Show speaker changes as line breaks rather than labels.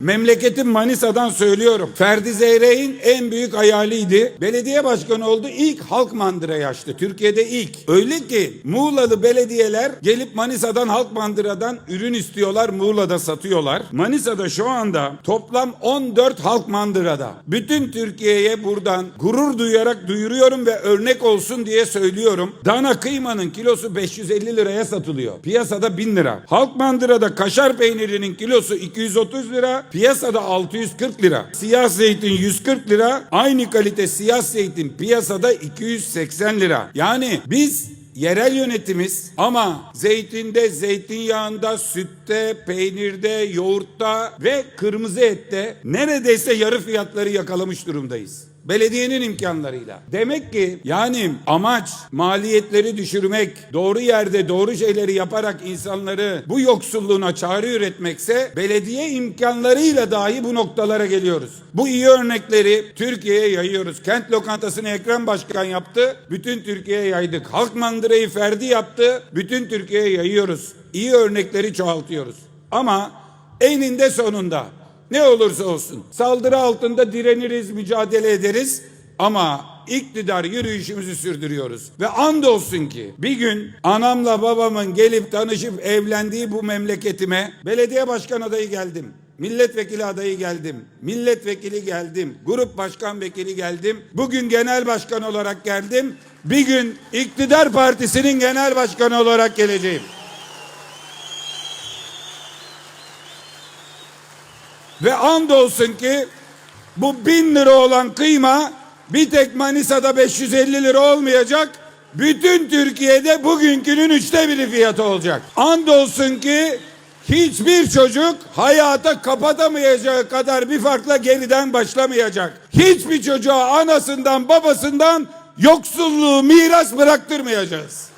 Memleketim Manisa'dan söylüyorum. Ferdi Zeyrek'in en büyük hayaliydi. Belediye başkanı oldu. İlk halk mandırayı açtı. Türkiye'de ilk. Öyle ki Muğlalı belediyeler gelip Manisa'dan halk mandıradan ürün istiyorlar. Muğla'da satıyorlar. Manisa'da şu anda toplam 14 halk mandırada. Bütün Türkiye'ye buradan gurur duyarak duyuruyorum ve örnek olsun diye söylüyorum. Dana kıymanın kilosu 550 liraya satılıyor. Piyasada 1000 lira. Halk mandırada kaşar peynirinin kilosu 230 lira. Piyasada 640 lira. Siyah zeytin 140 lira. Aynı kalite siyah zeytin piyasada 280 lira. Yani biz yerel yönetimiz ama zeytinde, zeytinyağında, sütte, peynirde, yoğurtta ve kırmızı ette neredeyse yarı fiyatları yakalamış durumdayız. Belediyenin imkanlarıyla. Demek ki yani amaç maliyetleri düşürmek, doğru yerde doğru şeyleri yaparak insanları bu yoksulluğuna çare üretmekse belediye imkanlarıyla dahi bu noktalara geliyoruz. Bu iyi örnekleri Türkiye'ye yayıyoruz. Kent lokantasını Ekrem Başkan yaptı, bütün Türkiye'ye yaydık. Halk mandırayı Ferdi yaptı, bütün Türkiye'ye yayıyoruz. İyi örnekleri çoğaltıyoruz. Ama eninde sonunda ne olursa olsun saldırı altında direniriz, mücadele ederiz ama iktidar yürüyüşümüzü sürdürüyoruz. Ve andolsun ki bir gün anamla babamın gelip tanışıp evlendiği bu memleketime belediye başkan adayı geldim. Milletvekili adayı geldim. Milletvekili geldim. Grup başkan vekili geldim. Bugün genel başkan olarak geldim. Bir gün iktidar partisinin genel başkanı olarak geleceğim. Ve andolsun ki bu bin lira olan kıyma bir tek Manisa'da 550 lira olmayacak. Bütün Türkiye'de bugünkünün üçte biri fiyatı olacak. Andolsun ki hiçbir çocuk hayata kapatamayacağı kadar bir farkla geriden başlamayacak. Hiçbir çocuğa anasından babasından yoksulluğu miras bıraktırmayacağız.